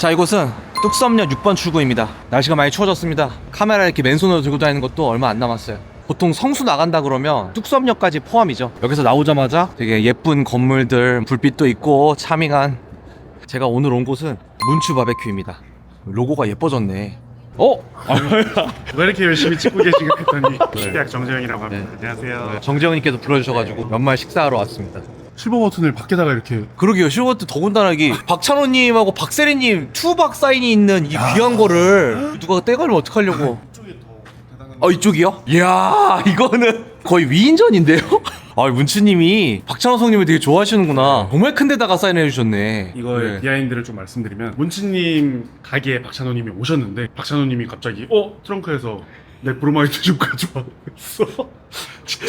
자 이곳은 뚝섬역 6번 출구입니다. 날씨가 많이 추워졌습니다. 카메라 이렇게 맨손으로 들고 다니는 것도 얼마 안 남았어요. 보통 성수 나간다 그러면 뚝섬역까지 포함이죠. 여기서 나오자마자 되게 예쁜 건물들 불빛도 있고 차밍한. 제가 오늘 온 곳은 문추 바베큐입니다. 로고가 예뻐졌네. 어? 왜 이렇게 열심히 찍고 계신가 했더니 대학 정재영이라고 합니다. 안녕하세요. 정재훈님께서 불러주셔가지고 연말 식사하러 왔습니다 실버 버튼을 밖에다가 이렇게 그러게요. 실버트 더군다나 이 박찬호님하고 박세리님 투박 사인이 있는 이 귀한 거를 누가 떼가면 어떡하려고? 어 이쪽이요? 이야 이거는 거의 위인전인데요? 아 문치님이 박찬호 성님을 되게 좋아하시는구나. 정말 큰 데다가 사인해 주셨네. 이거의 네. 비하인드를 좀 말씀드리면 문치님 가게에 박찬호님이 오셨는데 박찬호님이 갑자기 어 트렁크에서 내 브로마이드 좀 가져와 그랬어.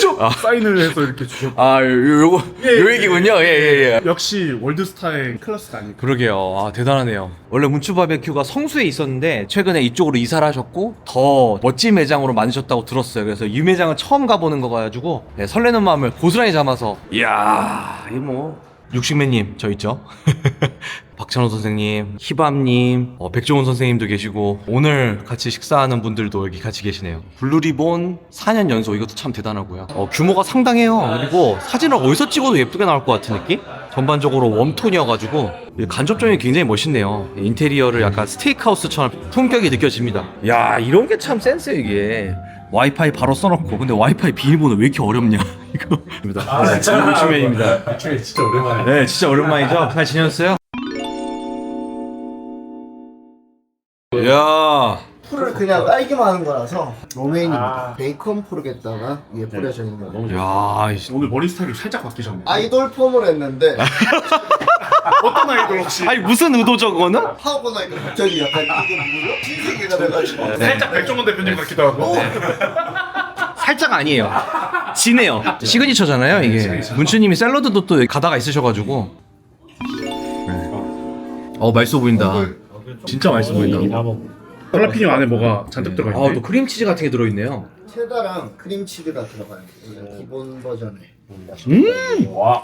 직접 사인을 해서 이렇게 주셨고 아 요, 요거 예, 요 예, 얘기군요. 예 예 예. 역시 월드스타의 클래스가 아닐까. 그러게요. 아, 대단하네요. 원래 문추 바베큐가 성수에 있었는데 최근에 이쪽으로 이사를 하셨고 더 멋진 매장으로 만드셨다고 들었어요. 그래서 이 매장을 처음 가보는 거 가지고 네, 설레는 마음을 고스란히 담아서 이야 이거 뭐 육식맨님 저 있죠? 박찬호 선생님, 희밤님, 어, 백종원 선생님도 계시고 오늘 같이 식사하는 분들도 여기 같이 계시네요. 블루리본 4년 연속 이것도 참 대단하고요. 어, 규모가 상당해요. 그리고 사진을 어디서 찍어도 예쁘게 나올 것 같은 느낌? 전반적으로 웜톤이어가지고 이 간접점이 굉장히 멋있네요. 인테리어를 약간 스테이크하우스처럼 품격이 느껴집니다. 야 이런 게 참 센스 이게. 와이파이 바로 써놓고 근데 와이파이 비밀번호 왜 이렇게 어렵냐 이거. 아, 진짜 요즘입니다. 진짜 오랜만에. 네, 진짜 오랜만이죠. 잘 지냈어요? 야, 풀을 그냥 깔기만 하는 거라서 로메인입니다. 베이컨 풀에다가 위에 뿌려져 있는 거. 야, 이- 오늘 머리 스타일이 살짝 바뀌셨네. 아이돌 폼을 했는데 어떤 아이돌 혹시? 아니 무슨 의도죠 그거는? 파우고 나니까 갑자기 약간 이거 뭐죠? 흰색이가 돼가지고 살짝 백종원 대표님 같기도 하고. 살짝 아니에요. 진해요. 시그니처잖아요 이게. 문추님이 샐러드도 또 가다가 있으셔가지고. 어 맛있어 보인다. 진짜 맛있어 보인다. 할라피뇨 안에 뭐가 잔뜩 들어가 있네. 아또 크림치즈 같은 게 들어있네요. 체다랑 크림치즈가 들어가요. 원래 기본 버전에. 와,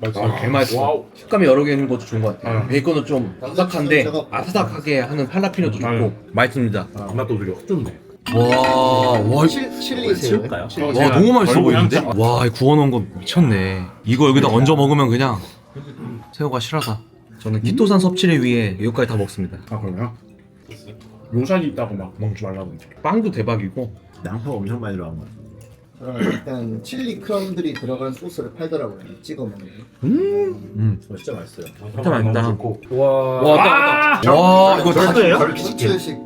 맛있어. 개 맛있어. 식감이 여러 개 있는 것도 좋은 것 같아요. 베이컨은 좀 바삭한데 아삭하게 하는 할라피뇨도 좋고 아유. 맛있습니다. 맛도 되게 확 좋네. 와, 와, 칠, 칠리세요. 칠리. 와 제가 너무 맛있어 얼굴 보이는데? 와, 이 구워 놓은 거 미쳤네. 이거 여기다 얹어 먹으면 그냥 새우가 실하다. 저는 키토산 섭취를 위해 이것까지 다 먹습니다. 아 그러면 요산이 있다고 막 먹지 말라던데. 빵도 대박이고. 양파가 엄청 많이 들어간 거. 일단 칠리 크럼들이 들어간 소스를 팔더라고요. 찍어 먹는 거. 음, 진짜 맛있어요. 진짜 맛있다. 와. 와, 왔다, 왔다. 와, 이거 다 저크식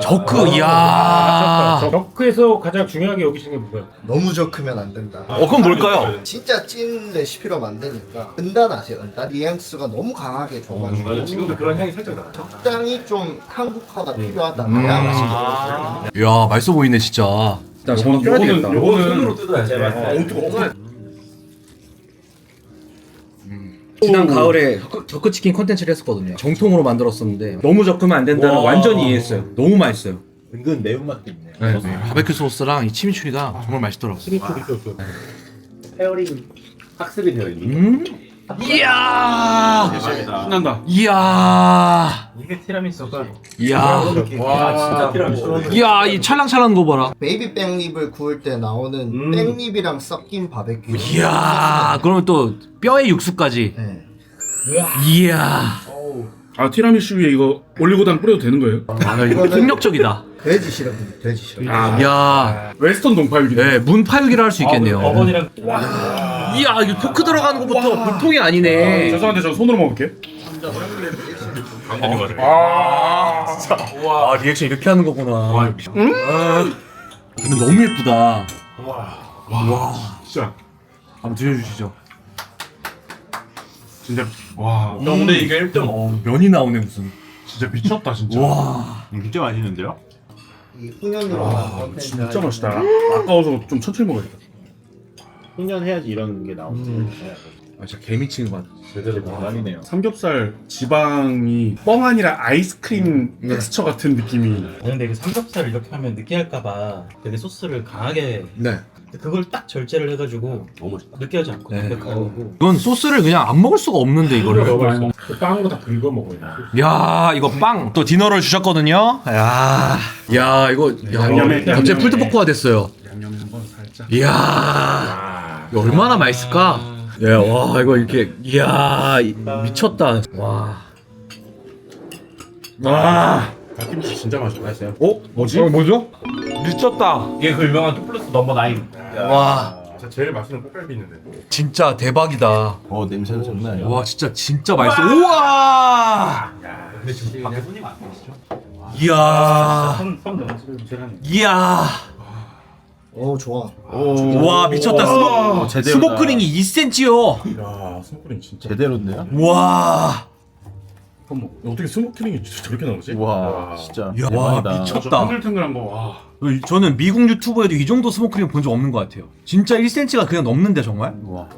저크, 이야. 저크에서 가장 중요하게 여기시는 게 뭐예요? 너무 저크면 안 된다. 어, 그럼 뭘까요? 진짜 찐 레시피로 만드니까 은단 아세요? 은단? 뉘앙스가 너무 강하게 줘가지고 맞아 지금도 그런 향이 살짝 나. 적당히 좀 한국화가 필요하다. 음. 그래야 맛이 좋아요. 이야, 맛있어 보이네, 진짜. 나 저거 껴야 되겠다. 요거는 뜯어야지. 지난 가을에 저크- 저크치킨 컨텐츠를 했었거든요. 정통으로 만들었었는데 너무 적으면 안 된다는 와. 완전히 이해했어요. 너무 맛있어요. 은근 매운맛도 있네. 네, 바베큐 소스랑 이 치미추리가 정말 맛있더라고요. 페어링 학습이 되어 있는. 음? 이야! 신난다. 이야! 이게 티라미수가 이야! 와 진짜 티라미수. 이야, 이 찰랑찰랑 거 봐라. 베이비 백립을 구울 때 나오는 음. 백립이랑 섞인 바베큐. 이야! 그러면 또 뼈의 육수까지. 네. 이야! 아 티라미슈 위에 이거 올리고당 뿌려도 되는 거예요? 아, 이거 폭력적이다. 돼지 시럽입니다. 돼지 시럽. 아, 이야! 웨스턴 동파육이네. 네, 문파육이라 할 수 있겠네요. 어머니랑 이야, 이거 포크 들어가는 것부터 불통이 아니네. 죄송한데 저 손으로 먹을게. 아, 리액션 이렇게 하는 거구나. 음? 근데 너무 예쁘다. 진짜 한번 드셔주시죠. 진짜 와 근데 이게 1등. 어, 면이 나오네, 무슨. 진짜 미쳤다 진짜. 와. 진짜 맛있는데요? 이 훈연으로 만든 진짜. 맛있다. 아까워서 좀 천천히 먹어야겠다. 훈련해야지 이런 게 나오지. 아, 진짜 개미치는 것 같아. 제대로 공간이네요. 삼겹살 지방이 뻥 아니라 아이스크림 텍스처 같은 느낌이. 근데 그 삼겹살을 이렇게 하면 느끼할까봐 되게 소스를 강하게 네. 그걸 딱 절제를 해가지고 너무 맛있다. 느끼하지 않고 네. 담백하고 이건 소스를 그냥 안 먹을 수가 없는데 이거를. 그 빵으로 다 긁어 먹어요. 야 이거 빵 또 디너를 주셨거든요. 야, 야 이거 야, 양념에- 갑자기 양념에- 풀트포크가 됐어요. 양념 한번 살짝. 이야, 이거 얼마나 맛있을까? 예, 와 이거 이렇게 이야 이- 미쳤다. 와. 와. 갓김치 진짜 맛있어요. 어? 뭐지? 뭐죠? 미쳤다. 이게 그 유명한 투플러스 넘버 나인. 와, 저 제일 맛있는 꽃갈비 있는데. 진짜 대박이다. 어 냄새는 장난 아니야. 와, 진짜 진짜 맛있어. 우와. 근데 지금 밖에 손님 안 계시죠? 이야. 손, 손 넘어서 제가 이야. 오 좋아. 와 미쳤다. 스모, 제대로다. 스모크링이 2cm요. 야 스모크링 진짜. 제대로인데요? 와. 잠깐만 어떻게 스모크링이 저렇게 나오지? 와 진짜 야, 와, 대박이다. 미쳤- 저 쳤다. 탱글탱글한 거 와. 저는 미국 유튜버에도 이 정도 스모크림 본적 없는 것 같아요. 진짜 1cm가 그냥 넘는데 정말? 와.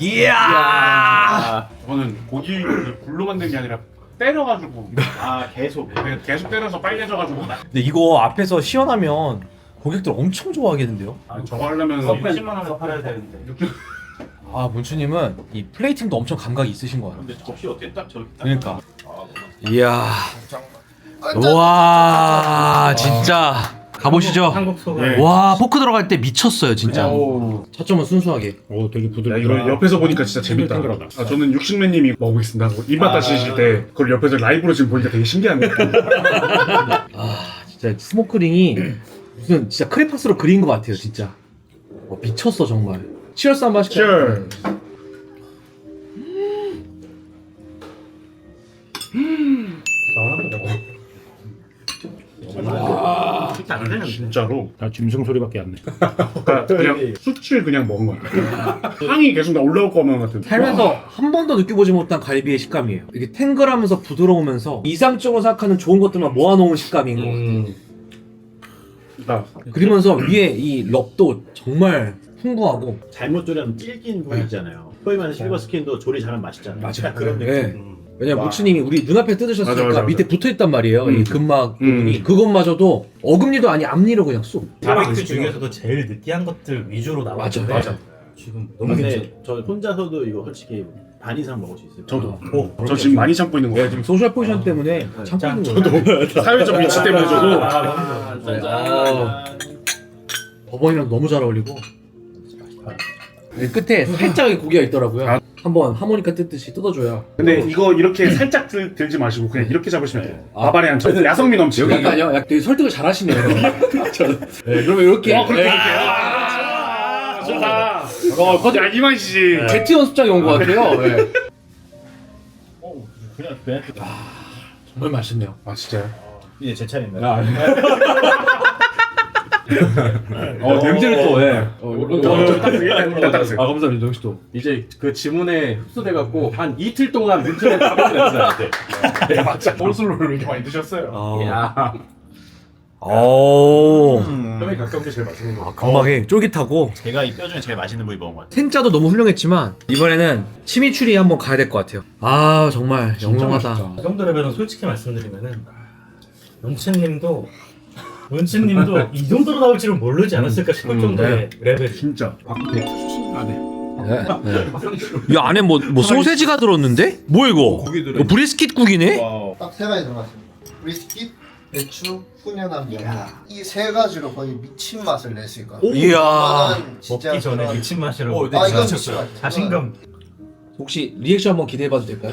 이야. 아, 저는 고기를 불로 만든 게 아니라 때려가지고 아 계속. 계속 때려서 빨개져가지고 근데 이거 앞에서 시연하면 고객들 엄청 좋아하겠는데요? 아, 저거 하려면 컵 80만 원에 팔아야 되는데. 아 문추님은 이 플레이팅도 엄청 감각이 있으신 것 같아요. 근데 접시 어떻게 딱 저렇게 딱. 그러니까. 이야. 와 진짜 가보시죠. 한국 소가. 네. 와 포크 들어갈 때 미쳤어요 진짜. 오. 차점은 순수하게. 오 되게 야, 부드럽다. 이거 옆에서 보니까 진짜 재밌다. 탱글탱글하다. 아, 저는 육식맨님이 먹고 있습니다. 하고 입맛 다시실 때 그걸 옆에서 라이브로 지금 보니까 되게 신기하네요. 아 진짜 스모크링이 무슨 진짜 크레파스로 그린 것 같아요 진짜. 와, 미쳤어 정말. 치얼스 한번 하실까요? Cheers. 진짜로. 나 짐승 소리밖에 안 내. 그러니까 그냥 수치를 그냥 먹은 것 같아요. 향이 계속 나 올라올 것만 같은. 살면서 한 번도 느껴보지 못한 갈비의 식감이에요. 이게 탱글하면서 부드러우면서 이상적으로 생각하는 좋은 것들만 모아놓은 식감인 것 같아요. 음. 나 그러면서 위에 이 럽도 정말 풍부하고 잘못 조리하면 질긴 부위 있잖아요. 소위 말하는 실버 스킨도 조리 잘하면 맛있잖아요. 맞아요. 딱 그런 느낌. 네. 음. 왜냐면 와. 무치님이 우리 눈앞에 뜯으셨으니까 맞아, 맞아, 밑에 맞아. 붙어 있단 말이에요. 이 음. 근막 음. 부분이 그것마저도 어금니도 아니 앞니로 그냥 쏙. 바베큐 중에서도 제일 느끼한 것들 위주로 나와요. 맞아, 맞아. 지금 너무 괜찮아. 근데 저 혼자서도 이거 솔직히 반 이상 먹을 수 있어요. 저도. 오, 저 지금 많이 참고 있는 네, 거예요. 지금 소셜 포지션 때문에 참고 있는 거예요. 저도 사회적 위치 때문에 저도 아, 어. 짠. 버번이랑 너무 잘 어울리고. 이 끝에 살짝 고기가 있더라고요. 아. 한번 하모니카 뜯듯이 뜯어줘야. 근데 이거 이렇게 살짝 들, 들지 마시고 그냥 이렇게 잡으시면 돼요. 아. 바바리안 저 야성미 넘치고. 약간요. 약 되게 설득을 잘 하시네요. 저는. 네, 그러면 이렇게. 어, 그렇게 네. 이렇게. 아, 좋다. 어, 거기 야, 이 맛이지. 제티 연습장에 온 것 같아요. 네. 어, 그냥 그냥 정말 맛있네요. 아, 진짜요? 이제 제 차례인가요? 어, 냄새를 또, 예. 딱 딱. 아, 감사합니다. 또. 이제 그 지문에 흡수돼갖고 한 이틀 동안 문틀에 가만히 놨어야 돼. 네, 맞아. 볼슬로를 이렇게 많이 드셨어요. 야, 오. 뼈에 가까운 게 제일 맛있는 거. 아, 금방에 쫄깃하고. 제가 이 뼈 중에 제일 맛있는 부위 먹은 것 같아요. 생짜도 너무 훌륭했지만 이번에는 치미추리 한번 가야 될 것 같아요. 아 정말 영롱하다. 이 정도 레벨은 솔직히 말씀드리면은 문치님도 문치님도 이 정도로 나올 줄은 모르지 않았을까 싶을 정도의 레벨. 진짜. 바깥에 안에. 네. 이 안에 뭐, 뭐 소세지가 들었는데? 뭐야 이거? 이거 브리스킷 국이네? 딱세 가지 들어갔습니다. 브리스킷, 배추, 훈연한 면. 이세 가지로 거의 미친 맛을 낼 수 있거든요. 이야. 이거는 진짜 먹기 전에 그런- 미친 맛이라고. 아 이건 미친 맛. 자신감. 혹시 리액션 한번 기대해봐도 될까요?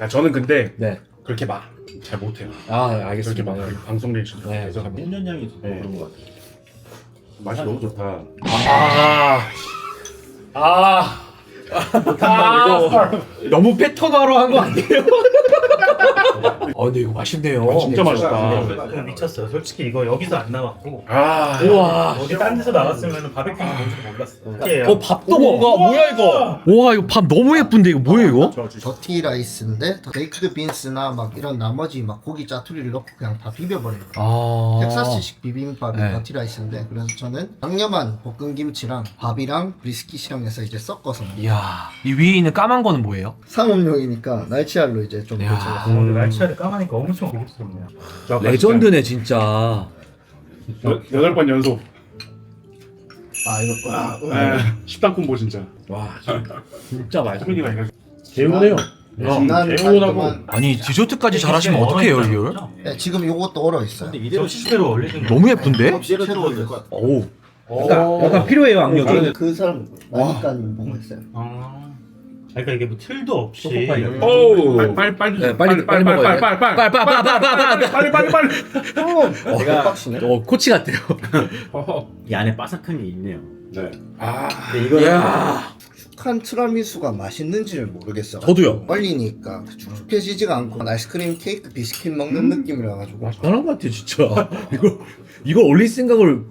야, 저는 근데 네. 그렇게 막 잘 못해요. 아 그렇게 알겠습니다. 막 방송 리액션. 네, 그래서 잠깐만. 훈련량이 좀 네. 그런 것 같아요. 맛이 너무 좋다. 아. 아. 아. 너무 패턴화로 한 거 아니에요? 아 근데 이거 맛있네요. 진짜 맛있다. 그 미쳤어요. 솔직히 이거 여기서 안 나왔고 아. 우와. 어디 딴 데서 나왔으면 바베큐는 뭔지 몰랐어. 어 밥도 뭔가 뭐야 이거? 와 이거 밥 너무 예쁜데 이거 뭐야 이거? 더티 라이스인데 베이크드 빈스나 막 이런 나머지 막 고기 짜투리를 넣고 그냥 다 비벼버려요. 아. 텍사스식 비빔밥이 네. 더티 라이스인데 그래서 저는 양념한 볶은 김치랑 밥이랑 브리스킷이랑 해서 이제 섞어서 먹어요. 이야 이 위에 있는 까만 거는 뭐예요? 상업용이니까 날치알로 이제 좀 이야. 고쳐서 오, 날치알을 까마니까 엄청 고급스럽네요. 레전드네 진짜. 여- 여덟 번 연속. 아 이거 와, 네, 식당 콤보 진짜. 와 진짜 맛있어. 소민이가 이거 개운해요. 난 개운하고. 아니 디저트까지 잘하시면 어떡해요 이걸? 네, 지금 요것도 얼어 있어요. 이대로 시대로 올리는 너무 예쁜데? 섭씨로 될것 같아. 오 약간, 약간 필요해요 악력이. 그 사람 많이까 먹었어요. 아, 그러니까 이게 뭐 틀도 없이 초코파이. 오 빨리 빨리 네, 빨리- 빨리 먹어야 돼. 빨리 빨리 빨리, 빨리, 빨리, 빨리, 빨리, 빨리 빨리 빨리 어, 대박이네. 어 코치 같아요. 이 안에 바삭한 게 있네요. 네. 아 근데 이거는 야 축한 티라미수가 맛있는지를 모르겠어. 저도요. 얼리니까 축축해지지가 않고 아이스크림 케이크 비스킷 먹는 느낌이라 가지고 맛있는 것 같아 진짜. 이거 이걸 올릴 생각을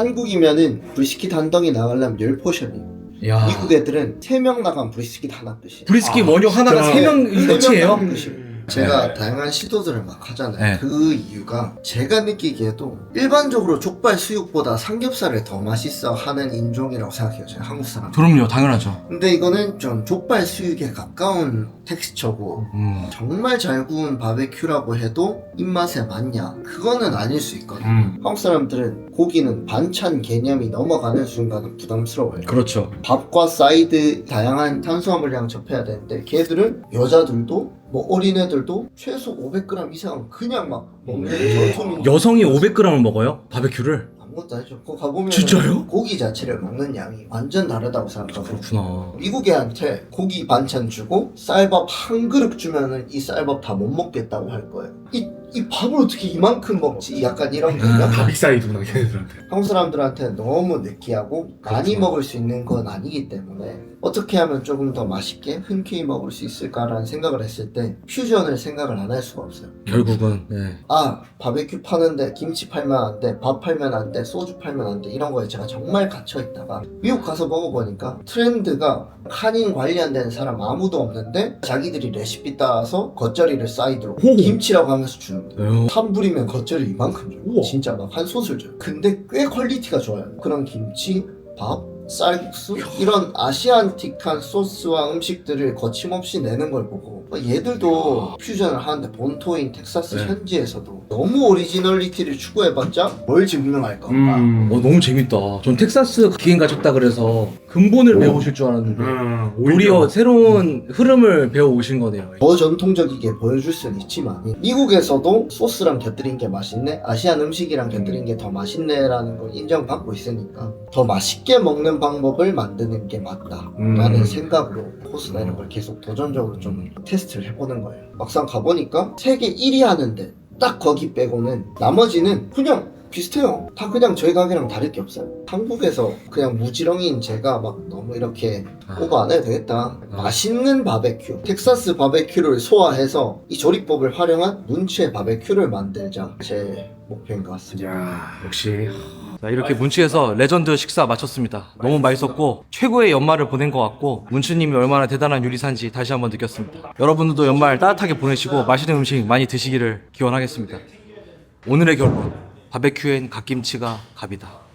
한국이면은 브리스킷 한 덩이 나가려면 열 포션이. 야 미국 애들은 세명 나간 브리스킷 하나 뜻이. 브리스킷 원형 하나가 진짜. 세명 세명 끝이에요. 뜻이. 제가 다양한 시도들을 막 하잖아요. 네. 그 이유가 제가 느끼기에도 일반적으로 족발 수육보다 삼겹살을 더 맛있어 하는 인종이라고 생각해요. 제가 한국 사람. 그럼요 당연하죠. 근데 이거는 좀 족발 수육에 가까운 텍스처고 음. 정말 잘 구운 바베큐라고 해도 입맛에 맞냐? 그거는 아닐 수 있거든요. 음. 한국 사람들은 고기는 반찬 개념이 넘어가는 순간은 부담스러워요. 그렇죠. 밥과 사이드 다양한 탄수화물량 접해야 되는데 걔들은 여자들도 뭐 어린애들도 최소 500g 이상은 그냥 막 먹는 전투민 여성이 500g을 먹어요 바베큐를. 아무것도 아니죠. 그거 가보면 진짜요? 고기 자체를 먹는 양이 완전 다르다고 생각하거든요. 그렇구나. 미국 애한테 고기 반찬 주고 쌀밥 한 그릇 주면은 이 쌀밥 다 못 먹겠다고 할 거예요. 이, 이 밥을 어떻게 이만큼 먹지? 약간 이런 개념? 다 빅사이드구나 걔네들한테. 한국 사람들한테 너무 느끼하고 많이 먹을 수 있는 건 아니기 때문에 어떻게 하면 조금 더 맛있게 흔쾌히 먹을 수 있을까라는 생각을 했을 때 퓨전을 생각을 안 할 수가 없어요. 결국은 네. 아 바베큐 파는데 김치 팔면 안 돼, 밥 팔면 안 돼, 소주 팔면 안 돼 이런 거에 제가 정말 갇혀 있다가 미국 가서 먹어보니까 트렌드가 한인 관련된 사람 아무도 없는데 자기들이 레시피 따라서 겉절이를 사이드로 오. 김치라고 하면서 주는 거예요. 왜요? 한 불이면 겉절이 이만큼 줘요. 우와. 진짜 막한 솥을 줘요. 근데 꽤 퀄리티가 좋아요. 그런 김치, 밥, 쌀국수 이런 아시안틱한 소스와 음식들을 거침없이 내는 걸 보고 어, 얘들도 퓨전을 하는데 본토인 텍사스 네. 현지에서도 너무 오리지널리티를 추구해봤자 뭘 증명할 건가 음. 어 너무 재밌다. 전 텍사스 기행 가셨다 그래서 근본을 배우실 줄 알았는데. 음, 오히려. 새로운 흐름을 배워 오신 거네요. 더 전통적이게 보여줄 수는 있지만 미국에서도 소스랑 곁들인 게 맛있네? 아시안 음식이랑 곁들인 게 더 맛있네라는 걸 인정받고 있으니까 더 맛있게 먹는 방법을 만드는 게 맞다라는 음. 생각으로 코스나 이런 걸 계속 도전적으로 좀 테스트를 해보는 거예요. 막상 가보니까 세계 1위 하는데 딱 거기 빼고는 나머지는 그냥 비슷해요. 다 그냥 저희 가게랑 다를 게 없어요. 한국에서 그냥 무지렁이인 제가 막 너무 이렇게 오버 안 해도 되겠다. 맛있는 바베큐, 텍사스 바베큐를 소화해서 이 조리법을 활용한 문치의 바베큐를 만들자. 제 목표인 것 같습니다. 야. 역시. 자, 이렇게 문치에서 레전드 식사 마쳤습니다. 너무 맛있었고 최고의 연말을 보낸 것 같고 문추님이 얼마나 대단한 요리사인지 다시 한번 느꼈습니다. 여러분들도 연말 따뜻하게 보내시고 맛있는 음식 많이 드시기를 기원하겠습니다. 오늘의 결론 바베큐엔 갓김치가 갑이다.